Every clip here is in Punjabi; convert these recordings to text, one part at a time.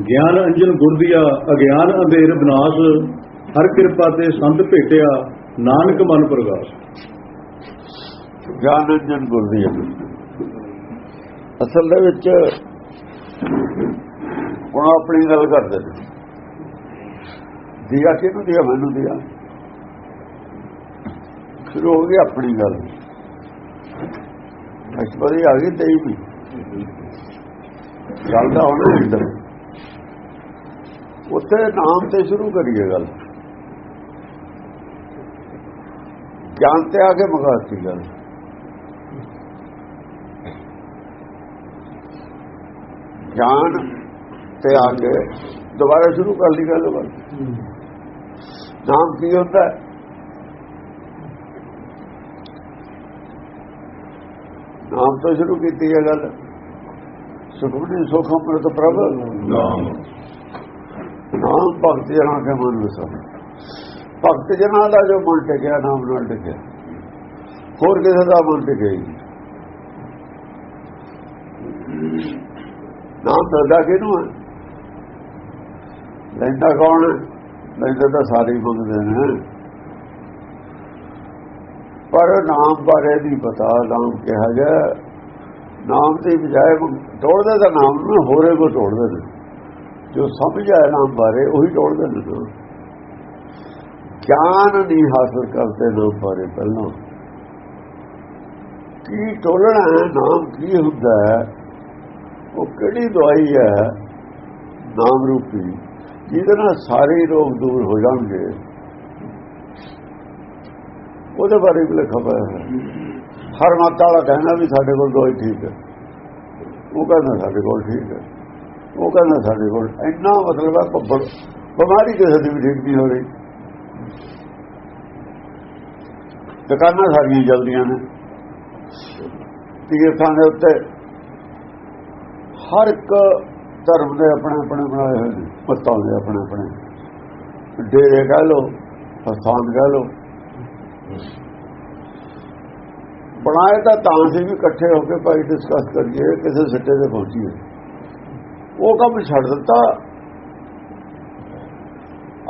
ਗਿਆਨ ਅੰਜਨ ਗੁਰ ਦੀਆ, ਅਗਿਆਨ ਅੰਧੇਰ ਵਿਨਾਸ਼ ਹਰ ਕਿਰਪਾ ਤੇ ਸੰਤ ਭੇਟਿਆ, ਨਾਨਕ ਮਨ ਪ੍ਰਗਾਸ਼। ਗਿਆਨ ਅੰਜਨ ਗੁਰ ਦੀ ਅਸਲ ਦੇ ਵਿੱਚ ਹੁਣ ਆਪਣੀ ਗੱਲ ਕਰਦੇ ਨੇ। ਦਿਆ ਕਿਹਨੂੰ ਦਿਆ, ਮੈਨੂੰ ਦਿਆ? ਸ਼ੁਰੂ ਹੋ ਗਈ ਆਪਣੀ ਗੱਲ। ਅਸ਼ਪਰੀ ਆ ਗਈ ਤੇਈ ਵੀ। ਗੱਲ ਤਾਂ ਹੁਣ ਇੱਧਰ। ਉੱਥੇ ਨਾਮ ਤੇ ਸ਼ੁਰੂ ਕਰੀਏ ਗੱਲ ਗਿਆਨ ਤੇ ਆ ਕੇ ਮਗਾਤੀ ਗੱਲ ਗਿਆਨ ਤੇ ਆ ਕੇ ਦੁਬਾਰਾ ਸ਼ੁਰੂ ਕਰ ਲਈ ਗੱਲ ਬਸ ਨਾਮ ਕੀ ਹੁੰਦਾ ਹੈ ਨਾਮ ਤੋਂ ਸ਼ੁਰੂ ਕੀਤੀ ਹੈ ਗੱਲ ਸੁਖਮਨੀ ਸੁਖ ਅੰਮ੍ਰਿਤ ਪ੍ਰਭ ਨਾਮ ਨਾਮ ਭਗਤ ਜਨਾਂ ਕੇ ਮਨ ਵਸਾ ਭਗਤ ਜਨਾਂ ਦਾ ਜੋ ਮਨ ਟਿਕਿਆ, ਨਾਮ ਨਾਲ ਟਿਕਿਆ। ਹੋਰ ਕਿਸੇ ਦਾ ਮਨ ਟਿਕਿਆ ਹੀ ਨਾਮ ਦਰਦਾ ਕਿਹਨੂੰ ਹੈ? ਲੈਂਦਾ ਕੌਣ ਹੈ? ਲੈਂਦਾ ਤਾਂ ਸਾਰੇ ਹੀ ਮੰਗਦੇ ਨੇ। ਪਰ ਨਾਮ ਬਾਰੇ ਨਹੀਂ ਪਤਾ, ਨਾਮ ਕਿਹਾ ਗਿਆ। ਨਾਮ ਦੀ ਬਜਾਏ ਤੋੜਦੇ ਦਾ ਨਾਮ ਨੂੰ, ਹੋਰੇ ਕੋ ਤੋੜਦੇ ਨੇ ਜੋ ਸਮਝ ਆਇਆ ਨਾਮ ਬਾਰੇ, ਉਹੀ ਤੋੜਦੇ ਨੇ? ਗਿਆਨ ਨਹੀਂ ਹਾਸਲ ਕਰਦੇ ਨਾਮ ਬਾਰੇ ਪਹਿਲਾਂ। ਕੀ ਟੋਲਣਾ ਨਾਮ ਕੀ ਹੁੰਦਾ ਹੈ? ਉਹ ਕਿਹੜੀ ਦਵਾਈ ਹੈ? ਨਾਮ ਰੂਪੀ। ਜਿਹਦੇ ਨਾਲ ਸਾਰੇ ਰੋਗ ਦੂਰ ਹੋ ਜਾਣਗੇ। ਉਹਦੇ ਬਾਰੇ ਵੀ ਲਿਖਿਆ ਹੋਇਆ ਹੈ। ਹਰ ਮਾਤਾ ਵਾਲਾ ਕਹਿਣਾ ਵੀ ਸਾਡੇ ਕੋਲ ਦਵਾਈ ਠੀਕ ਹੈ। ਉਹ ਕਹਿੰਦਾ ਸਾਡੇ ਕੋਲ ਠੀਕ ਹੈ। ਉਹ ਕਹਿੰਦਾ ਸਾਡੇ ਕੋਲ ਇੰਨਾ ਮਤਲਬ ਹੈ ਭੱਬੜ, ਬਿਮਾਰੀ ਕਿਸੇ ਦੀ ਵੀ ਠੀਕ ਨਹੀਂ ਹੋ ਰਹੀ। ਦੁਕਾਨਾਂ ਸਾਰੀਆਂ ਜਲਦੀਆਂ ਨੇ। ਤੀਰਥਾਂ ਦੇ ਉੱਤੇ ਹਰ ਇੱਕ ਧਰਮ ਦੇ ਆਪਣੇ ਆਪਣੇ ਬਣਾਏ ਹੋਏ ਨੇ ਪੱਤਾਂ ਦੇ ਆਪਣੇ ਆਪਣੇ। ਡੇਰੇ ਕਹਿ ਲੋ ਸਥਾਨ ਕਹਿ ਲੋ ਬਣਾਏ ਤਾਂ ਤਾਂ ਸੀ ਵੀ ਇਕੱਠੇ ਹੋ ਕੇ ਭਾਈ ਡਿਸਕਸ ਕਰੀਏ, ਕਿਸੇ ਸਿੱਟੇ ਤੇ ਪਹੁੰਚੀਏ। ਉਹ ਕੰਮ ਛੱਡ ਦਿੱਤਾ।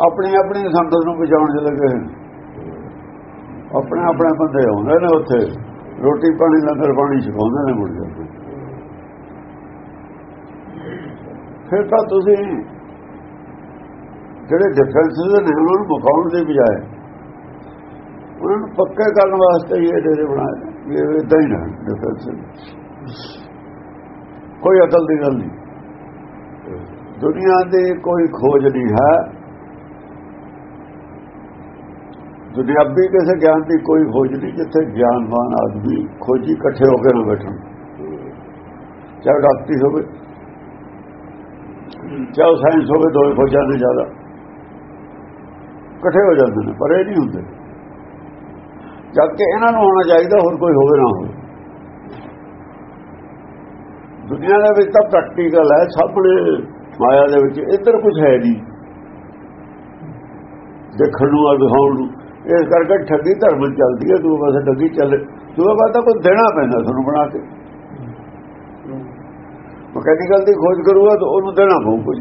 ਆਪਣੀ ਆਪਣੀ ਸੰਗਤ ਨੂੰ ਬਚਾਉਣ ਦੇ ਲੱਗੇ। ਆਪਣੇ ਆਪਣੇ ਬੰਦੇ ਆਉਂਦੇ ਨੇ ਉੱਥੇ। ਰੋਟੀ ਪਾਣੀ ਲੰਗਰ ਪਾਣੀ ਛਕਾਉਂਦੇ ਨੇ ਮੁੜ ਜਾਂਦੇ ਫਿਰ ਤਾਂ ਤੁਸੀਂ ਜਿਹੜੇ ਡਿਫੈਂਸਿਸ ਨੇ, ਉਹਨਾਂ ਨੂੰ ਮੁਕਾਉਣ ਦੇ ਬਜਾਏ ਉਹਨਾਂ ਨੂੰ ਪੱਕੇ ਕਰਨ ਵਾਸਤੇ ਹੀ ਇਹ ਡੇਰੇ ਬਣਾਏ ਇਹ ਇਦਾਂ ਹੀ ਨਾ ਡਿਫੈਂਸ ਕੋਈ ਅਕਲ ਦੀ ਗੱਲ ਨਹੀਂ। ਦੁਨੀਆ ਦੇ ਕੋਈ ਖੋਜ ਨਹੀਂ ਹੈ। ਦੁਨਿਆਵੀ ਕਿਸੇ ਗਿਆਨ ਦੀ ਕੋਈ ਖੋਜ ਨਹੀਂ, ਜਿੱਥੇ ਗਿਆਨਵਾਨ ਆਦਮੀ ਖੋਜੀ ਇਕੱਠੇ ਹੋ ਕੇ ਨਾ ਬੈਠਣ। ਚਾਹੇ ਡਾਕਟਰੀ ਹੋਵੇ, ਚਾਹੇ ਸਾਇੰਸ ਹੋਵੇ ਦੋਵੇਂ ਖੋਜਾਂ ਨੇ ਜ਼ਿਆਦਾ। ਇਕੱਠੇ ਹੋ ਜਾਂਦੇ ਨੇ, ਪਰ ਇਹ ਨਹੀਂ ਹੁੰਦੇ। ਜਦ ਕਿ ਇਹਨਾਂ ਨੂੰ ਹੋਣਾ ਚਾਹੀਦਾ, ਹੋਰ ਕੋਈ ਹੋਵੇ ਨਾ ਹੋਵੇ। ਦੁਨੀਆ ਦੇ ਵਿੱਚ ਤਾਂ ਪ੍ਰੈਕਟੀਕਲ ਹੈ ਸਭ ਨੇ ਮਾਇਆ ਦੇ ਵਿੱਚ ਇੱਧਰ ਕੁਝ ਹੈ ਨਹੀਂ। ਦੇਖਣ ਨੂੰ ਆ, ਦਿਖਾਉਣ ਨੂੰ। ਇਸ ਕਰਕੇ ਠੱਗੀ ਧਰਮ ਚੱਲਦੀ ਹੈ, ਦੂਏ ਪਾਸੇ ਠੱਗੀ ਚੱਲ। ਦੂਏ ਪਾਸੇ ਤਾਂ ਕੋਈ ਦੇਣਾ ਪੈਂਦਾ ਤੁਹਾਨੂੰ ਬਣਾ ਕੇ। ਮਕੈਨੀਕਲ ਦੀ ਖੋਜ ਕਰੂਗਾ ਤਾਂ ਉਹਨੂੰ ਦੇਣਾ ਪਊ ਕੁਝ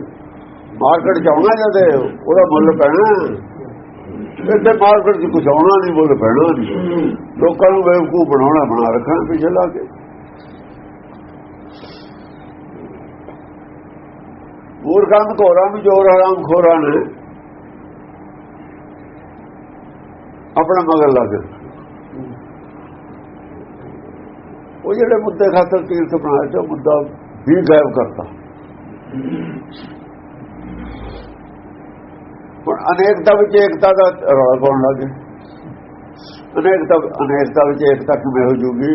ਮਾਰਕੀਟ ਚ ਆਉਣਾ ਜਦ ਉਹਦਾ ਮੁੱਲ ਪੈਣਾ। ਇੱਥੇ ਮਾਰਕੀਟ ਚ ਕੁਝ ਆਉਣਾ ਨਹੀਂ, ਮੁੱਲ ਪੈਣਾ ਨਹੀਂ। ਲੋਕਾਂ ਨੂੰ ਬੇਵਕੂਫ ਬਣਾਉਣਾ, ਬਣਾ ਰੱਖਣਾ ਪਿੱਛੇ ਲਾ ਕੇ। ਮੂਰਖਾਂ ਨੂੰ ਘੋਰਾਂ ਨੂੰ ਜੋਰ ਹਰਾਮ ਖੋਰਾਂ ਨੇ ਆਪਣਾ ਮਗਰ ਲੱਗ ਉਹ ਜਿਹੜੇ ਮੁੱਦੇ ਖਾਤਰ ਤੀਰਥ ਬਣਾਇਆ ਸੀ ਉਹ ਮੁੱਦਾ ਵੀ ਗਾਇਬ ਕਰਤਾ। ਹੁਣ ਅਨੇਕਤਾ ਵਿੱਚ ਏਕਤਾ ਦਾ ਰੌਲਾ ਪਾਉਣ ਲੱਗੇ ਅਨੇਕਤਾ ਅਨੇਕਤਾ ਵਿੱਚ ਏਕਤਾ ਕਿਵੇਂ ਹੋ ਜੂਗੀ?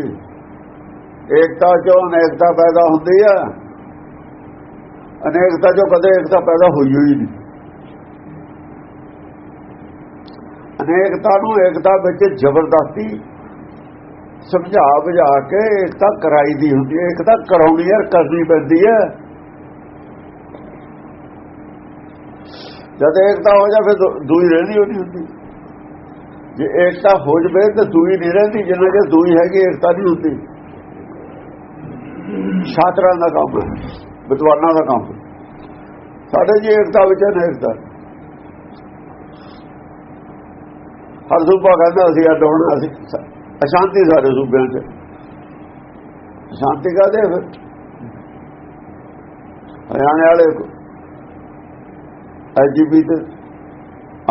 ਏਕਤਾ ਚੋਂ ਅਨੇਕਤਾ ਪੈਦਾ ਹੁੰਦੀ ਆ। ਅਨੇਕਤਾ ਚੋਂ ਕਦੇ ਏਕਤਾ ਪੈਦਾ ਹੋਈ ਹੋਈ ਨਹੀਂ। ਅਨੇਕਤਾ ਨੂੰ ਏਕਤਾ ਵਿੱਚ ਜ਼ਬਰਦਸਤੀ ਸਮਝਾ ਬੁਝਾ ਕੇ ਏਕਤਾ ਕਰਾਈ ਦੀ ਹੁੰਦੀ ਹੈ। ਏਕਤਾ ਕਰਾਉਣੀ ਹੈ, ਕਰਨੀ ਪੈਂਦੀ ਹੈ। ਜਦ ਏਕਤਾ ਹੋ ਜਾ ਫਿਰ ਦੂਈ ਰਹਿਣੀ ਹੋਣੀ ਹੁੰਦੀ। ਜੇ ਏਕਤਾ ਹੋ ਜਵੇ ਤਾਂ ਦੂਈ ਨਹੀਂ ਰਹਿੰਦੀ, ਜਿੰਨਾ ਕਿ ਦੂਈ ਹੈਗੀ, ਏਕਤਾ ਨਹੀਂ ਹੁੰਦੀ। ਛਾਤਰਾਂ ਦਾ ਕੰਮ ਵਿਦਵਾਨਾਂ ਦਾ ਕੰਮ ਸਾਡੇ ਜੀ ਏਕਤਾ ਵਿੱਚ ਅਨੇਕਤਾ ਹਰ ਸੂਬਾ ਕਹਿੰਦਾ ਅਸੀਂ ਅੱਡ ਹੋਣਾ, ਅਸੀਂ ਅਸ਼ਾਂਤੀ ਸਾਰੇ ਸੂਬਿਆਂ 'ਚ। ਸ਼ਾਂਤੀ ਕਾਦੇ ਫਿਰ? ਹਰਿਆਣੇ ਵਾਲੇ ਐਜੀਪੀ ਤੇ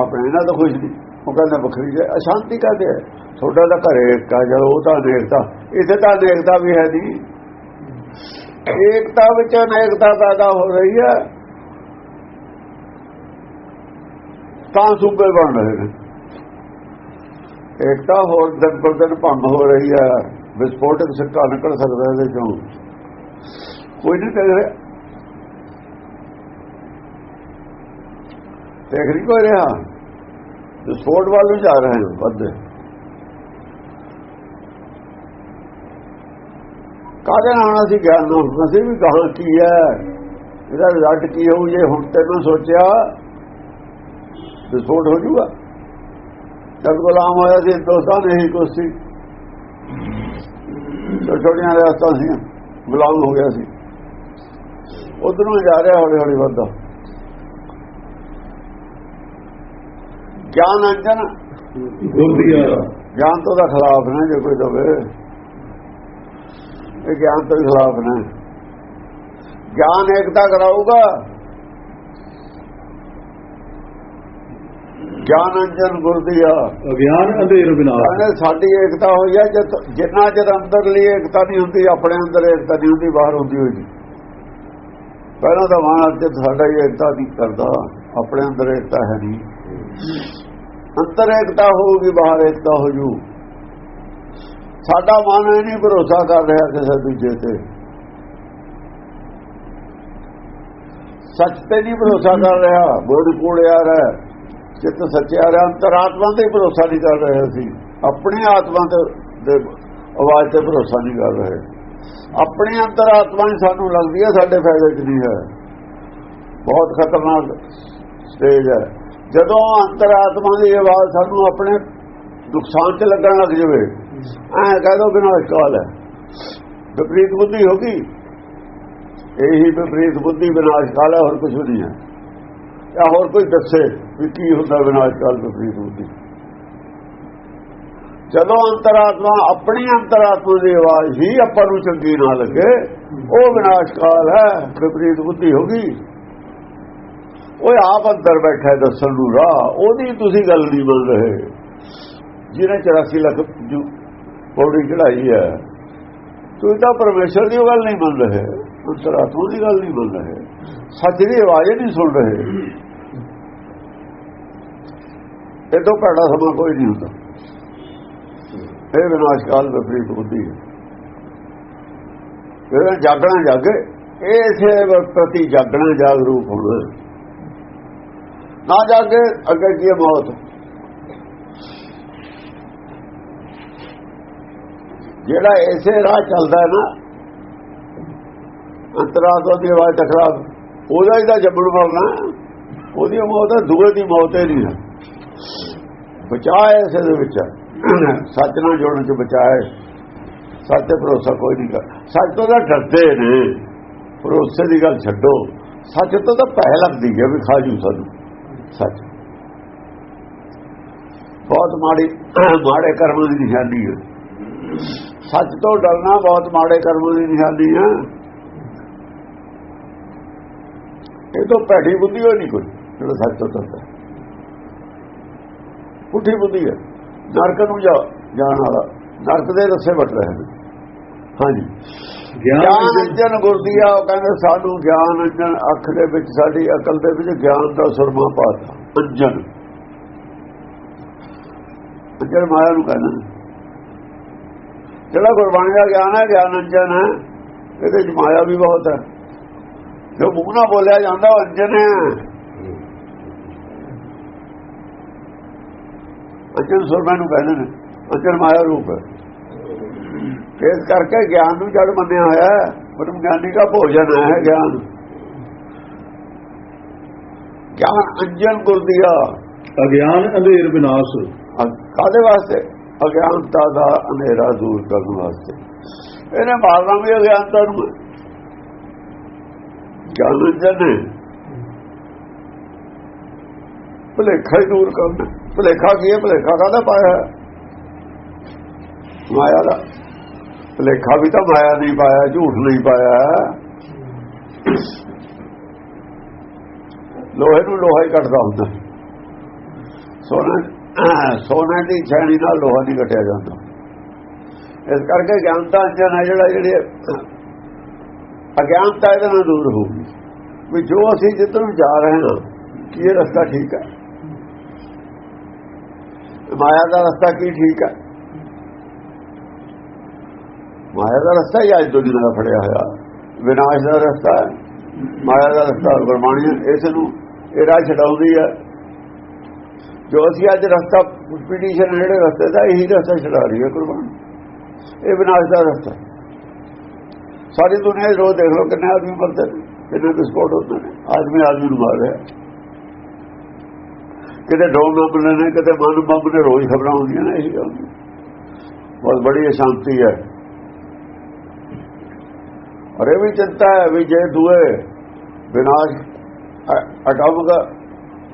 ਆਪਣੇ ਨਾਲ ਤਾਂ ਖੁਸ਼ ਨਹੀਂ। ਉਹ ਕਹਿੰਦਾ ਵੱਖਰੀ ਜੇ, ਅਸ਼ਾਂਤੀ ਕਾਦੇ ਹੈ ਤੁਹਾਡਾ ਤਾਂ ਘਰੇ ਏਕਤਾ ਜਦੋਂ ਉਹ ਤਾਂ ਅਨੇਕਤਾ ਇੱਥੇ ਤਾਂ ਅਨੇਕਤਾ ਵੀ ਹੈ ਨਹੀਂ। ਏਕਤਾ ਵਿੱਚ ਅਨੇਕਤਾ ਪੈਦਾ ਹੋ ਰਹੀ ਹੈ। ਤਾਂ ਸੂਬੇ ਬਣ ਰਹੇ ਨੇ। ਏਕਤਾ ਹੋਰ ਦਿਨ ਪਰ ਦਿਨ ਭੰਗ ਹੋ ਰਹੀ ਹੈ। ਵਿਸਫੋਟਕ ਸਿੱਕਾ ਨਿਕਲ ਸਕਦਾ ਇਹਦੇ ਚੋਂ। ਕੋਈ ਨਹੀਂ ਕਹਿ ਰਿਹਾ। ਦੇਖ ਨਹੀਂ ਕੋਈ ਰਿਹਾ। ਵਿਸਫੋਟ ਵੱਲ ਨੂੰ ਜਾ ਰਹੇ ਹਾਂ ਵੱਧੇ ਕਾਹਦੇ ਨਾਲ ਅਸੀਂ ਗਿਆਨ ਨੂੰ ਅਸੀਂ ਵੀ ਕਹਾਂ ਕੀ ਹੈ? ਇਹਦਾ ਰਿਜ਼ਲਟ ਕੀ ਹੋਊ ਜੇ ਹੁਣ ਤੈਨੂੰ ਸੋਚਿਆ? ਵਿਸਫੋਟ ਹੋ ਜੂਗਾ। ਜਦ ਗੁਲਾਮ ਹੋਇਆ ਸੀ ਹਿੰਦੁਸਤਾਨ ਇਹੀ ਕੁਛ ਸੀ ਛੋਟੀਆਂ ਰਿਆਸਤਾਂ ਸੀ ਗੁਲਾਮ ਹੋ ਗਿਆ ਸੀ। ਉਧਰੋਂ ਜਾ ਰਿਹਾ ਹੌਲੀ ਹੌਲੀ ਵੱਧਦਾ। ਗਿਆਨ ਅੰਜਨ ਗਿਆਨ ਤੋਂ ਦਾ ਖਿਲਾਫ ਨੇ ਜੇ ਕੋਈ ਦਵੇ। ਇਹ ਗਿਆਨ ਤੋਂ ਖਿਲਾਫ ਨੇ। ਗਿਆਨ ਏਕਤਾ ਕਰਾਊਗਾ। ਗਿਆਨ ਅੰਜਨ ਗੁਰਦੀਆ ਅਗਿਆਨ ਅੰਧੇਰ ਕਹਿੰਦੇ ਸਾਡੀ ਏਕਤਾ ਹੋਈ ਹੈ ਜਦ ਜਿੰਨਾ ਚਿਰ ਅੰਦਰਲੀ ਏਕਤਾ ਨਹੀਂ ਹੁੰਦੀ ਆਪਣੇ ਅੰਦਰ ਏਕਤਾ ਨਹੀਂ ਹੁੰਦੀ ਬਾਹਰ ਹੁੰਦੀ ਹੋਈ ਪਹਿਲਾਂ ਤਾਂ ਮਨ ਅੱਜ ਸਾਡਾ ਹੀ ਏਕਤਾ ਨਹੀਂ ਕਰਦਾ ਆਪਣੇ ਅੰਦਰ ਏਕਤਾ ਹੈ ਨਹੀਂ। ਅੰਦਰ ਏਕਤਾ ਹੋਊਗੀ ਬਾਹਰ ਏਕਤਾ ਹੋ ਜੂ। ਸਾਡਾ ਮਨ ਇਹ ਨਹੀਂ ਭਰੋਸਾ ਕਰ ਰਿਹਾ ਕਿਸੇ ਦੂਜੇ ਤੇ। ਸੱਚ ਤੇ ਨਹੀਂ ਭਰੋਸਾ ਕਰ ਰਿਹਾ ਬੋਧ ਕੋੜਿਆ ਰਿਹਾ। ਚਿੱਤ ਸੱਚਿਆ ਰਿਹਾ, ਅੰਤਰਾਤਮਾ ਤੇ ਭਰੋਸਾ ਨਹੀਂ ਕਰ ਰਹੇ ਸੀ ਆਪਣੇ ਆਤਮਾ ਤੇ ਦੇ ਆਵਾਜ਼ ਤੇ ਭਰੋਸਾ ਨਹੀਂ ਕਰ ਰਹੇ। ਆਪਣੀ ਅੰਤਰਾਤਮਾ ਹੀ ਸਾਨੂੰ ਲੱਗਦੀ ਹੈ, ਸਾਡੇ ਫਾਇਦੇ 'ਚ ਨਹੀਂ ਹੈ। ਬਹੁਤ ਖਤਰਨਾਕ ਸਟੇਜ ਹੈ। ਜਦੋਂ ਅੰਤਰਾਤਮਾ ਦੀ ਆਵਾਜ਼ ਸਾਨੂੰ ਆਪਣੇ ਨੁਕਸਾਨ 'ਚ ਲੱਗਣ ਲੱਗ ਜਾਵੇ, ਐ ਕਹਿ ਦੋ ਵਿਨਾਸ਼ ਕਾਲ ਹੈ। ਵਿਪਰੀਤ ਬੁੱਧੀ ਹੋ ਗਈ। ਇਹੀ ਵਿਪਰੀਤ ਬੁੱਧੀ ਵਿਨਾਸ਼ ਕਾਲ ਹੈ, ਹੋਰ ਕੁਝ ਨਹੀਂ ਹੈ। ਜਾਂ ਹੋਰ ਕੋਈ ਦੱਸੇ ਵੀ ਕੀ ਹੁੰਦਾ ਵਿਨਾਸ਼ ਕਾਲ ਵਿਪਰੀਤ ਬੁੱਧੀ ਜਦੋਂ ਅੰਤਰਾਤਮਾ ਆਪਣੀ ਅੰਤਰਾਤਮਾ ਦੀ ਆਵਾਜ਼ ਹੀ ਆਪਾਂ ਨੂੰ ਚੰਗੀ ਨਾ ਲੱਗੇ, ਉਹ ਵਿਨਾਸ਼ ਕਾਲ ਹੈ, ਵਿਪਰੀਤ ਬੁੱਧੀ ਹੋ ਗਈ। ਉਹ ਆਪ ਅੰਦਰ ਬੈਠਾ ਦੱਸਣ ਨੂੰ ਰਾਹ, ਉਹਦੀ ਤੁਸੀਂ ਗੱਲ ਨਹੀਂ ਮੰਨ ਰਹੇ। ਜਿਹਨੇ 84 ਲੱਖ ਜੋ ਪੌੜੀ ਚੜਾਈ ਹੈ ਤੁਸੀਂ ਤਾਂ ਪਰਮੇਸ਼ਰ ਦੀ ਉਹ ਗੱਲ ਨਹੀਂ ਮੰਨ ਰਹੇ, ਅੰਤਰਾਤਮਾ ਦੀ ਗੱਲ ਨਹੀਂ ਮੰਨ ਰਹੇ। ਸੱਚ ਦੀ ਆਵਾਜ਼ ਹੀ ਨਹੀਂ ਸੁਣ ਰਹੇ। ਇਹ ਤੋਂ ਭੈੜਾ ਸਮਾਂ ਕੋਈ ਨਹੀਂ ਹੁੰਦਾ। ਇਹ ਵਿਨਾਸ਼ ਕਾਲ ਵਿਪਰੀਤ ਬੁੱਧੀ ਹੈ। ਇਹ ਜਾਗਣਾ ਜਾਗੇ, ਇਸੇ ਪ੍ਰਤੀ ਜਾਗਣਾ ਜਾਗਰੂਕ ਹੋਣਾ ਨਾ ਜਾਗੇ, ਅੱਗੇ ਕੀ ਹੈ ਮੌਤ? ਜਿਹੜਾ ਇਸੇ ਰਾਹ ਚੱਲਦਾ ਹੈ ਨਾ, ਅੰਤਰਾਤਮਾ ਦੀ ਆਵਾਜ਼ ਟਕਰਾ ਉਹਦਾ ਇਹਦਾ ਤਾਂ ਜੰਮਣ ਮਰਨਾ ਉਹਦੀ ਮੌਤ ਹੈ, ਦੂਏ ਦੀ ਮੌਤ ਹੀ ਨਹੀਂ ਹੈ ਬਚਾਏ ਇਸੇ ਦੇ ਵਿੱਚ। ਸੱਚ ਨਾਲ ਜੋੜਨ ਚ ਬਚਾਏ ਸੱਚ ਤੇ ਭਰੋਸਾ ਕੋਈ ਨਹੀਂ ਕਰ ਸੱਚ ਤੋਂ ਤਾਂ ਡਰਦੇ ਨੇ। ਭਰੋਸੇ ਦੀ ਗੱਲ ਛੱਡੋ। ਸੱਚ ਤੋਂ ਤਾਂ ਪਹਿ ਲੱਗਦੀ ਹੈ ਵੀ ਖਾਜੂ ਸਾਨੂੰ। ਸੱਚ। ਬਹੁਤ ਮਾੜੀ, ਮਾੜੇ ਕਰਮਾਂ ਦੀ ਨਿਸ਼ਾਨੀ ਹੈ। ਸੱਚ ਤੋਂ ਡਰਨਾ ਬਹੁਤ ਮਾੜੇ ਕਰਮਾਂ ਦੀ ਨਿਸ਼ਾਨੀ ਹੈ। ਇਹ ਤਾਂ ਭੈੜੀ ਬੁੱਧੀ ਹੋਈ ਨਹੀਂ ਕੋਈ ਜਿਹੜਾ ਸੱਚ ਤੋਂ ਡਰਦਾ ਪੁੱਠੀ ਬੁੱਧੀ ਹੈ। ਨਰਕ ਨੂੰ ਜਾ ਜਾਣ ਵਾਲਾ। ਨਰਕ ਦੇ ਰਸੇ ਵਟ ਰਹੇ ਨੇ। ਹਾਂਜੀ। ਗਿਆਨ ਅੰਜਨ ਗੁਰਦੀਆ ਉਹ ਕਹਿੰਦੇ ਸਾਨੂੰ ਗਿਆਨ ਅੰਜਨ ਅੱਖ ਦੇ ਵਿੱਚ ਸਾਡੀ ਅਕਲ ਦੇ ਵਿੱਚ ਗਿਆਨ ਦਾ ਸੁਰਮਾ ਪਾਤਾ ਅੰਜਨ। ਅੰਜਨ ਮਾਇਆ ਨੂੰ ਕਹਿੰਦੇ ਜਿਹੜਾ ਗੁਰਬਾਣੀ ਦਾ ਗਿਆਨ ਹੈ ਗਿਆਨ ਅੰਜਨ ਹੈ। ਇਹਦੇ ਚ ਮਾਇਆ ਵੀ ਬਹੁਤ ਹੈ। ਜੋ ਮੂੰਹ ਨਾਲ ਬੋਲਿਆ ਜਾਂਦਾ ਉਹ ਅੰਜਨ ਹੈ। ਅੰਜਨ ਸੁਰਮਾ ਨੂੰ ਕਹਿੰਦੇ ਨੇ ਅੰਜਨ ਮਾਇਆ ਰੂਪ ਹੈ। ਇਸ ਕਰਕੇ ਗਿਆਨ ਨੂੰ ਜੜ ਮੰਨਿਆ ਹੋਇਆ ਹੈ ਬ੍ਰਹਮ ਗਿਆਨੀ ਦਾ ਭੋਜਨ ਹੈ ਗਿਆਨ। ਗਿਆਨ ਅੰਜਨ ਗੁਰਦੀਆ ਅਗਿਆਨ ਅੰਧੇਰ ਵਿਨਾਸ਼। ਕਾਦੇ ਵਾਸਤੇ? ਅਗਿਆਨਤਾ ਦਾ ਹਨੇਰਾ ਦੂਰ ਕਰਨ ਵਾਸਤੇ। ਇਹਨੇ ਮਾਰਨਾ ਵੀ ਅਗਿਆਨਤਾ ਨੂੰ। ਗਿਆਨ ਅੰਜਨ ਹੈ ਭੁਲੇਖਾ ਹੀ ਦੂਰ ਕਰਨਾ। ਭੁਲੇਖਾ ਕੀ ਹੈ? ਭੁਲੇਖਾ ਕਾਹਦਾ ਪਾਇਆ ਮਾਇਆ ਦਾ। ਭੁਲੇਖਾ ਵੀ ਤਾਂ ਮਾਇਆ ਨਹੀਂ ਪਾਇਆ, ਝੂਠ ਨਹੀਂ ਪਾਇਆ ਲੋਹੇ ਨੂੰ ਲੋਹਾ ਹੀ ਕੱਟਦਾ ਹੁੰਦਾ। ਸੋਨਾ ਸੋਨਾ ਦੀ ਛਾਣੀ ਨਾਲ ਲੋਹਾ ਨਹੀਂ ਕੱਟਿਆ ਜਾਂਦਾ। ਇਸ ਕਰਕੇ ਗਿਆਨਤਾ ਅੰਜਨ ਹੈ ਜਿਹੜਾ ਜਿਹੜੇ ਅਗਿਆਨਤਾ ਇਹਦੇ ਨਾਲ ਦੂਰ ਹੋਊਗੀ ਵੀ ਜੋ ਅਸੀਂ ਜਿੱਧਰ ਨੂੰ ਜਾ ਰਹੇ ਹਾਂ ਕੀ ਇਹ ਰਸਤਾ ਠੀਕ ਹੈ ਮਾਇਆ ਦਾ ਰਸਤਾ ਕੀ ਠੀਕ ਹੈ ਮਾਇਆ ਦਾ ਰਸਤਾ ਹੀ ਅੱਜ ਦੁਨੀਆ ਦਾ ਫੜਿਆ ਹੋਇਆ ਵਿਨਾਸ਼ ਦਾ ਰਸਤਾ ਹੈ ਮਾਇਆ ਦਾ ਰਸਤਾ ਗੁਰਬਾਣੀ ਇਸ ਨੂੰ ਇਹ ਰਾਹ ਛਡਾਉਂਦੀ ਹੈ ਜੋ ਅਸੀਂ ਅੱਜ ਰਸਤਾ ਪੀਡੀਸ਼ਨ ਜਿਹੜੇ ਰਸਤੇ ਦਾ ਇਹੀ ਰਸਤਾ ਛਡਾ ਰਹੀ ਹੈ ਗੁਰਬਾਣੀ ਇਹ ਵਿਨਾਸ਼ ਦਾ ਰਸਤਾ ਸਾਰੀ ਦੁਨੀਆ 'ਚ ਰੋਜ਼ ਦੇਖ ਲਓ ਕਿੰਨੇ ਆਦਮੀ ਮਰਦੇ ਨੇ ਕਿੰਨੇ ਵਿਸਫੋਟ ਹੁੰਦੇ ਨੇ ਆਦਮੀ ਆਦਮੀ ਨੂੰ ਮਾਰ ਰਿਹਾ ਕਿਤੇ ਡਰੋਨ ਬੰਬ ਨੇ ਕਿਤੇ ਮਨ ਬੰਬ ਨੇ ਰੋਜ਼ ਖਬਰਾਂ ਹੁੰਦੀਆਂ ਨੇ ਇਹੀ ਗੱਲ। ਬਹੁਤ ਬੜੀ ਅਸ਼ਾਂਤੀ ਹੈ ਔਰ ਇਹ ਵੀ ਚਿੰਤਾ ਹੈ ਵੀ ਜੇ ਦੂਏ ਵਿਨਾਸ਼ ਅਟਾਮਕ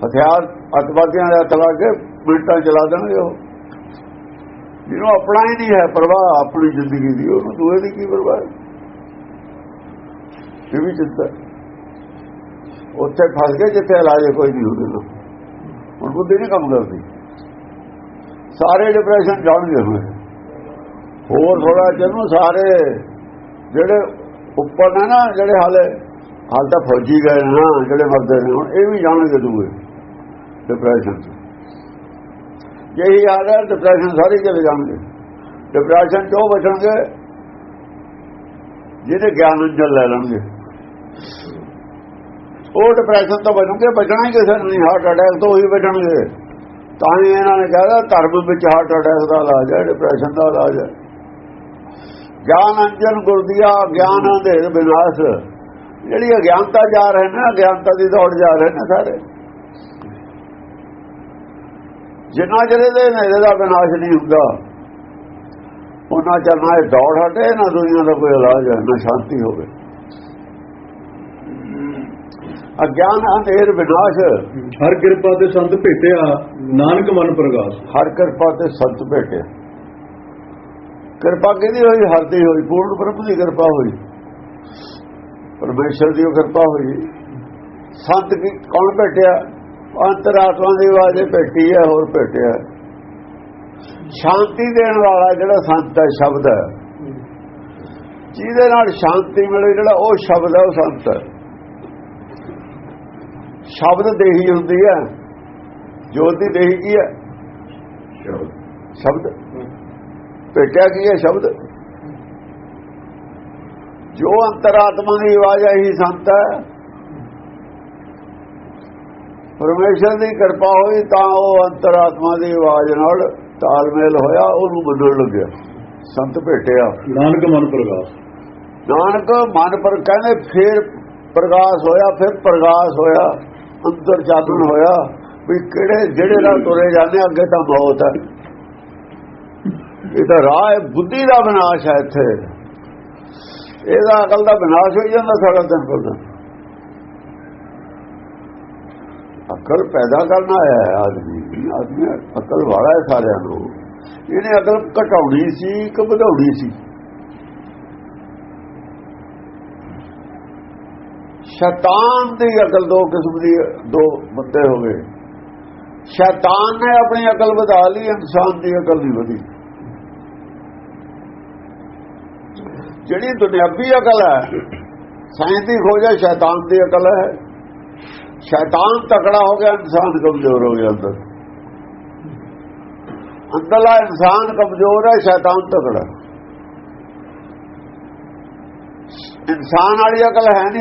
ਹਥਿਆਰ ਅਤਵਾਦੀਆਂ ਦੇ ਹੱਥ ਲਾ ਕੇ ਮਿੰਟਾਂ ਚਲਾ ਦੇਣਗੇ ਉਹ ਜਿਹਨੂੰ ਆਪਣਾ ਹੀ ਨਹੀਂ ਹੈ ਪਰਵਾਹ ਆਪਣੀ ਜ਼ਿੰਦਗੀ ਦੀ ਉਹਨੂੰ ਦੂਏ ਦੀ ਕੀ ਪਰਵਾਹ ਹੈ ਇਹ ਵੀ ਚਿੰਤਾ ਉੱਥੇ ਫਸ ਗਏ ਜਿੱਥੇ ਇਲਾਜ ਕੋਈ ਨਹੀਂ ਹੁੰਦਾ ਹੁਣ ਬੁੱਧੀ ਨਹੀਂ ਕੰਮ ਕਰਦੀ। ਸਾਰੇ ਡਿਪਰੈਸ਼ਨ ਜਾਣਗੇ ਹੁਣ। ਹੋਰ ਥੋੜਾ ਜਿਹਨੂੰ ਸਾਰੇ ਜਿਹੜੇ ਉੱਪਰ ਨੇ ਨਾ, ਜਿਹੜੇ ਹਾਲੇ, ਹਾਲ ਤਾਂ ਫੌਜੀ ਗਏ ਨਾ ਜਿਹੜੇ ਮਰਦੇ ਨੇ, ਹੁਣ ਇਹ ਵੀ ਜਾਣਗੇ ਦੂਏ ਡਿਪਰੈਸ਼ਨ ਜਿਹੀ ਹਾਲ ਹੈ ਡਿਪਰੈਸ਼ਨ ਸਾਰੇ ਚਲੇ ਜਾਣਗੇ। ਡਿਪਰੈਸ਼ਨ ਚੋਂ ਬਚਣਗੇ, ਜਿਹਦੇ ਗਿਆਨ ਅੰਜਲ ਲੈ ਲੈਣਗੇ। ਉਹ ਡਿਪਰੈਸ਼ਨ ਤੋਂ ਬਚਣਗੇ, ਬਚਣਾ ਹੀ ਕਿਸੇ ਨੂੰ ਨਹੀਂ ਹਾਰਟ ਅਟੈਕ ਤੋਂ ਹੀ ਬਚਣਗੇ। ਤਾਂ ਹੀ ਇਹਨਾਂ ਨੇ ਕਹਿਆ ਧਰਮ ਵਿੱਚ ਹਾਰਟ ਅਟੈਕ ਦਾ ਇਲਾਜ ਹੈ ਡਿਪਰੈਸ਼ਨ ਦਾ ਇਲਾਜ ਹੈ। ਗਿਆਨ ਅੰਜਨ ਗੁਰਦੀਆ ਗਿਆਨ ਅੰਧੇਰ ਵਿਨਾਸ਼। ਜਿਹੜੀ ਅਗਿਆਨਤਾ ਜਾ ਰਹੇ ਨੇ, ਅਗਿਆਨਤਾ ਦੀ ਦੌੜ ਜਾ ਰਹੇ ਨੇ ਸਾਰੇ। ਜਿੰਨਾ ਚਿਰ ਇਹਦੇ ਨੇੜੇ ਦਾ ਵਿਨਾਸ਼ ਨਹੀਂ ਹੁੰਦਾ, ਉਹਨਾਂ ਚਰਨਾ ਇਹ ਦੌੜ ਹਟੇ, ਨਾ ਦੁਨੀਆ ਦਾ ਕੋਈ ਇਲਾਜ ਹੈ ਨਾ ਸ਼ਾਂਤੀ ਹੋਵੇ। ਅਗਿਆਨ ਅੰਧੇਰ ਵਿਨਾਸ਼ ਹਰ ਕਿਰਪਾ ਤੇ ਸੰਤ ਭੇਟਿਆ ਨਾਨਕ ਮਨ ਪ੍ਰਗਾਸ। ਹਰ ਕਿਰਪਾ ਤੇ ਸੰਤ ਭੇਟੇ। ਕਿਰਪਾ ਕਿਹਦੀ ਹੋਈ? ਹਰ ਦੀ ਹੋਈ। ਪੂਰਨ ਬ੍ਰਹਮ ਦੀ ਕਿਰਪਾ ਹੋਈ। ਪਰਮੇਸ਼ਰ ਦੀ ਕਿਰਪਾ ਹੋਈ। ਸੰਤ ਕੀ ਕੌਣ ਭੇਟਿਆ? ਅੰਤਰਾਤਮਾ ਦੀ ਆਵਾਜ਼ ਭੇਟੀ ਹੈ ਹੋਰ ਭੇਟਿਆ। ਸ਼ਾਂਤੀ ਦੇਣ ਵਾਲਾ ਜਿਹੜਾ ਸੰਤ ਹੈ ਸ਼ਬਦ ਹੈ। ਜਿਹਦੇ ਨਾਲ ਸ਼ਾਂਤੀ ਮਿਲੇ ਜਿਹੜਾ ਉਹ ਸ਼ਬਦ ਹੈ ਉਹ ਸੰਤ ਹੈ। ਸ਼ਬਦ ਦੇਹੀ ਹੁੰਦੀ ਹੈ। ਜੋਤ ਦੀ ਦੇਹੀ ਕੀ ਹੈ? ਸ਼ਬਦ। ਭੇਟਿਆ ਕੀ ਹੈ ਸ਼ਬਦ? ਜੋ ਅੰਤਰਾਤਮਾ ਦੀ ਆਵਾਜ਼ ਹੈ ਹੀ ਸੰਤ ਹੈ। ਪਰਮੇਸ਼ਰ ਦੀ ਕਿਰਪਾ ਹੋਈ ਤਾਂ ਉਹ ਅੰਤਰਾਤਮਾ ਦੀ ਆਵਾਜ਼ ਨਾਲ ਤਾਲਮੇਲ ਹੋਇਆ ਉਹਨੂੰ ਮੰਨਣ ਲੱਗਿਆ। ਸੰਤ ਭੇਟਿਆ। ਨਾਨਕ ਮਨ ਪ੍ਰਗਾਸ। ਨਾਨਕ ਮਨ ਪਰ ਕਹਿੰਦੇ ਫਿਰ ਪ੍ਰਗਾਸ ਹੋਇਆ ਫਿਰ ਪ੍ਰਗਾਸ ਹੋਇਆ। ਅੰਦਰ ਚਾਨਣ ਹੋਇਆ ਵੀ ਕਿਹੜੇ, ਜਿਹੜੇ ਰਾਹ ਤੁਰੇ ਜਾਂਦੇ ਅੱਗੇ ਤਾਂ ਮੌਤ ਹੈ ਇਹ ਤਾਂ ਰਾਹ ਹੈ, ਬੁੱਧੀ ਦਾ ਵਿਨਾਸ਼ ਹੈ ਇੱਥੇ। ਇਹਦਾ ਅਕਲ ਦਾ ਵਿਨਾਸ਼ ਹੋ ਜਾਂਦਾ ਸਾਡਾ ਦਿਨ ਕੋਲ ਅਕਲ ਪੈਦਾ ਕਰਨਾ ਆਇਆ ਹੈ, ਆਦਮੀ ਆਦਮੀ ਅਕਲ ਵਾਲਾ ਹੈ ਸਾਰਿਆਂ ਨੂੰ। ਇਹਨੇ ਅਕਲ ਘਟਾਉਣੀ ਸੀ ਕਿ ਵਧਾਉਣੀ ਸੀ। ਸ਼ੈਤਾਨ ਦੀ ਅਕਲ ਦੋ ਕਿਸਮ ਦੀ ਦੋ ਬੰਦੇ ਹੋ ਗਏ। ਸ਼ੈਤਾਨ ਨੇ ਆਪਣੀ ਅਕਲ ਵਧਾ ਲਈ, ਇਨਸਾਨ ਦੀ ਅਕਲ ਨਹੀਂ ਵਧੀ। ਜਿਹੜੀ ਦੁਨਿਆਵੀ ਅਕਲ ਹੈ, ਸਾਇੰਸ ਦੀ ਖੋਜ ਹੈ, ਸ਼ੈਤਾਨ ਦੀ ਅਕਲ ਹੈ। ਸ਼ੈਤਾਨ ਤਕੜਾ ਹੋ ਗਿਆ, ਇਨਸਾਨ ਕਮਜ਼ੋਰ ਹੋ ਗਿਆ ਅੰਦਰ। ਅੰਦਰਲਾ ਇਨਸਾਨ ਕਮਜ਼ੋਰ ਹੈ, ਸ਼ੈਤਾਨ ਤਕੜਾ। ਇਨਸਾਨ ਵਾਲੀ ਅਕਲ ਹੈ ਨਹੀਂ।